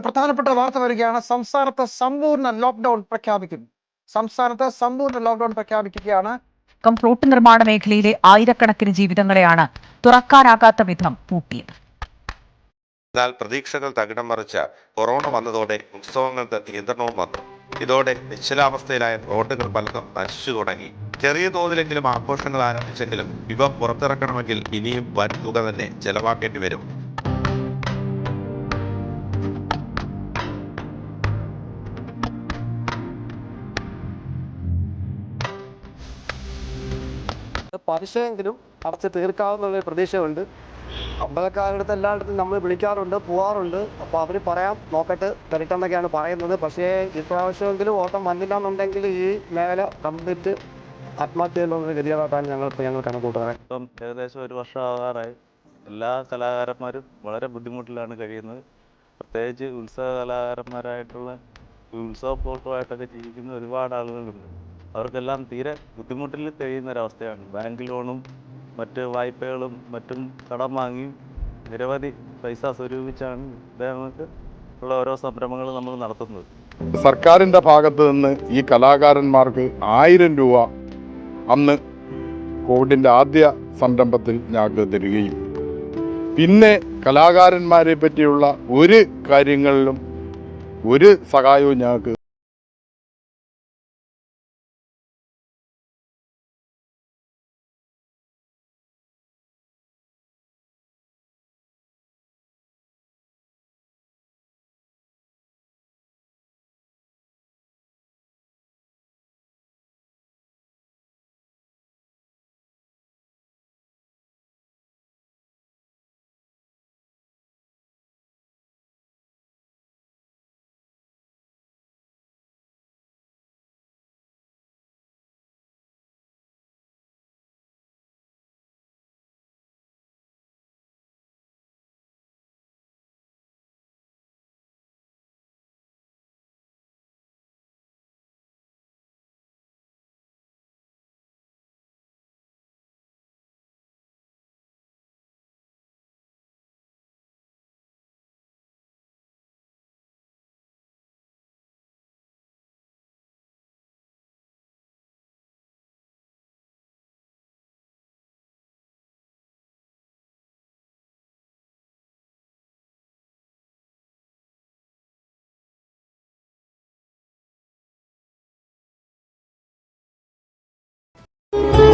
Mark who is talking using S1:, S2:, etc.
S1: പ്രധാനപ്പെട്ട വാർത്ത വരികയാണ്. സംസ്ഥാനത്ത് സമ്പൂർണ ലോക്ക്ഡൌൺ പ്രഖ്യാപിക്കുന്നു. സംസ്ഥാനത്ത് സമ്പൂർണ ലോക്ക്ഡൌൺ പ്രഖ്യാപിക്കുകയാണ്.
S2: ഫ്ലോട്ട് നിർമ്മാണ മേഖലയിലെ ആയിരക്കണക്കിന് ജീവിതങ്ങളെയാണ് തുറക്കാനാകാത്ത വിധം പൂട്ടിയത്.
S3: എന്നാൽ പ്രതീക്ഷകൾ തകിടം മറിച്ച കൊറോണ വന്നതോടെ ഉത്സവങ്ങൾക്ക് നിയന്ത്രണവും വന്നു. ഇതോടെ നിശ്ചലാവസ്ഥയിലായ റോഡുകൾ പലതും നശിച്ചു തുടങ്ങി. ചെറിയ തോതിലെങ്കിലും ആഘോഷങ്ങൾ ആരംഭിച്ചെങ്കിലും ഇവ പുറത്തിറക്കണമെങ്കിൽ ഇനിയും വൻ തുക തന്നെ ചെലവാക്കേണ്ടി വരും.
S4: പലിശയെങ്കിലും അടച്ച് തീർക്കാവുന്ന പ്രതീക്ഷയുണ്ട്. അമ്പലക്കാരുടെ എല്ലായിടത്തും നമ്മൾ വിളിക്കാറുണ്ട് പോവാറുണ്ട്. അപ്പോൾ അവർ പറയാം നോക്കട്ട് തരട്ടെന്നൊക്കെയാണ് പറയുന്നത്. പക്ഷേ ഇപ്രാവശ്യമെങ്കിലും ഓട്ടം വന്നില്ല എന്നുണ്ടെങ്കിൽ ഈ മേഖല കംപ്ലീറ്റ് ആത്മഹത്യയിലുള്ള ഗതികളായിട്ടാണ് ഞങ്ങൾ ഞങ്ങൾ കണക്കൂട്ടുന്നത്
S5: ഇപ്പം ഏകദേശം ഒരു വർഷം ആകാറായി. എല്ലാ കലാകാരന്മാരും വളരെ ബുദ്ധിമുട്ടിലാണ് കഴിയുന്നത്. പ്രത്യേകിച്ച് ഉത്സവ കലാകാരന്മാരായിട്ടുള്ള ഉത്സവ പ്ലോട്ടുമായിട്ടൊക്കെ ജീവിക്കുന്ന ഒരുപാട് ആളുകളുണ്ട്. അവർക്കെല്ലാം തീരെ ബുദ്ധിമുട്ടിൽ കഴിയുന്ന ഒരവസ്ഥയാണ്. ബാങ്ക് ലോണും മറ്റ് വായ്പകളും മറ്റും കടം വാങ്ങി നിരവധി പൈസ സ്വരൂപിച്ചാണ് ഇദ്ദേഹങ്ങൾക്ക് ഉള്ള ഓരോ സംരംഭങ്ങൾ നമ്മൾ നടത്തുന്നത്.
S6: സർക്കാരിന്റെ ഭാഗത്ത് നിന്ന് ഈ കലാകാരന്മാർക്ക് ആയിരം രൂപ അന്ന് കോവിഡിന്റെ ആദ്യ സംരംഭത്തിൽ ഞങ്ങൾക്ക് തരികയും. പിന്നെ കലാകാരന്മാരെ പറ്റിയുള്ള ഒരു കാര്യങ്ങളിലും ഒരു സഹായവും ഞങ്ങൾക്ക് Música